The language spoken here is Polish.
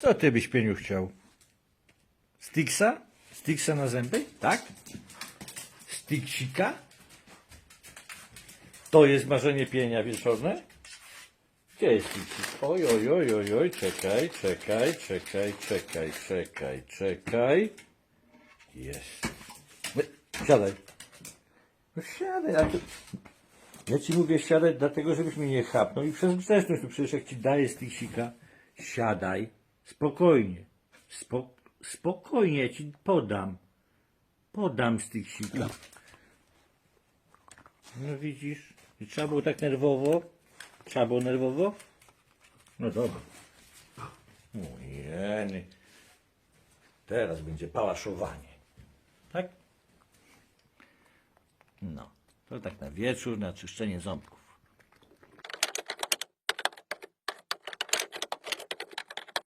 Co ty byś pieniu chciał? Sticksa? Sticksa na zęby? Tak? Sticksika? To jest marzenie pienia wieczorne? Gdzie jest sticksik? Oj, oj, oj, oj, oj, czekaj, czekaj, czekaj, czekaj, czekaj, czekaj. Jest. Wy- Siadaj. No siadaj, a. Ja ci mówię siadać dlatego, żebyś mnie nie chapnął i przez grzeczność, no przecież jak ci daję sticksika, siadaj, spokojnie, Spo, spokojnie, ci podam, podam sticksika. No widzisz, I trzeba było tak nerwowo, trzeba było nerwowo? No dobra. Ojeny. Teraz będzie pałaszowanie. Tak? No, to tak na wieczór, na czyszczenie ząbków.